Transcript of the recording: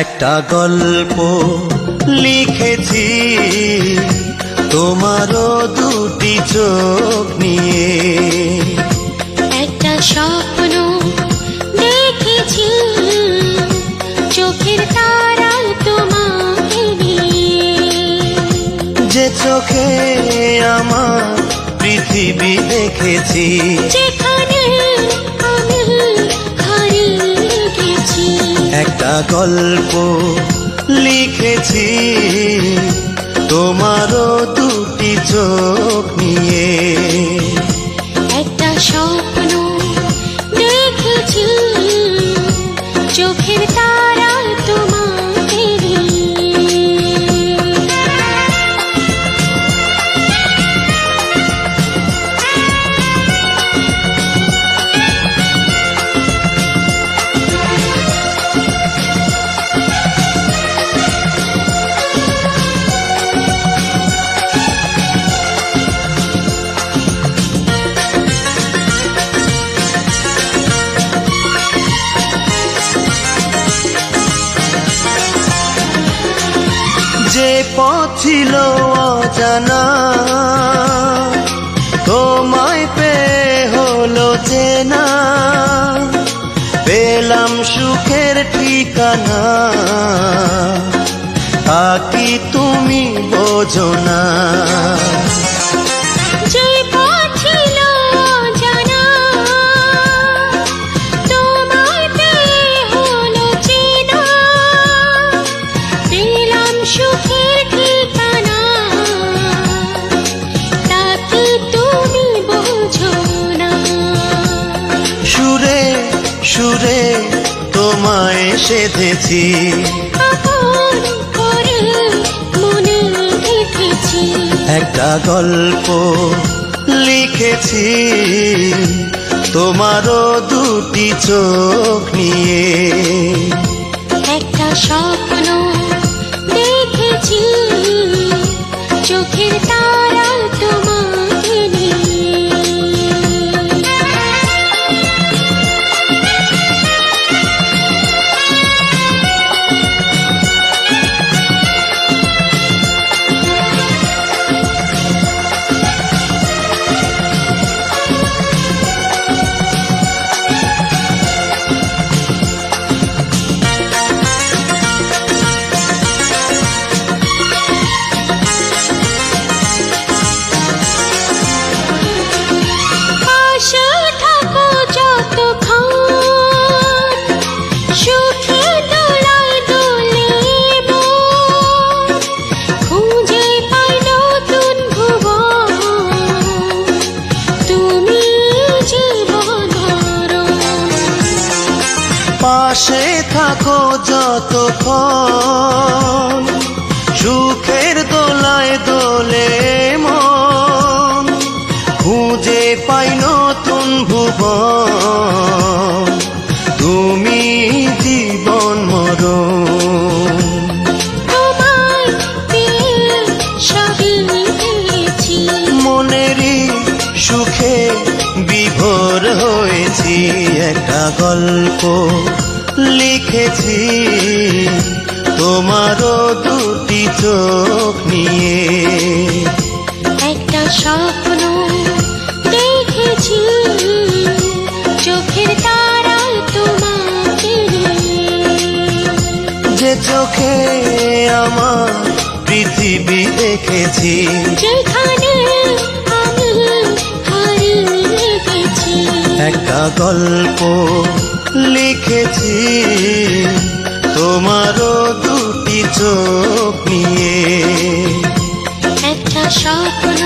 একটা গল্প লিখেছি। তোমারও দুটি চোখ নিয়ে। একটা স্বপ্ন দেখেছি। চোখের তারাল তোমাকে যে চোখে আমার পৃথিবী দেখেছি। যেখানে একটা গল্প লিখেছি। তোমারও দুটি চোখ নিয়ে। একটা স্বপ্ন দেখেছি। চোখের তারাল যে পছিল ছিল অজানা, তোমায় পে হলো না পেলাম সুখের ঠিকানা, তা কি তুমি বোঝো না? সুরে সুরে তোমায় সেধেছি। একটা গল্প লিখেছি তোমারও দুটি চোখ নিয়ে। একটা স্বপ্ন চোখের তারা থাকো যতক্ষণ। সুখের দোলায় দোলে মন খুঁজে পাই নতুন ভুবন। তুমি জীবন মরণ। পেয়েছি মনেরই সুখে বিভোর হয়েছি। একটা গল্প লিখেছি। তোমারও দুটি চোখ নিয়ে। একটা স্বপ্ন দেখেছি চোখের তারা তোমাকে যে চোখে আমার পৃথিবী দেখেছি। যেখানে একটা গল্প লিখেছি। তোমারও দুটি চোখ নিয়ে। একটা স্বপ্ন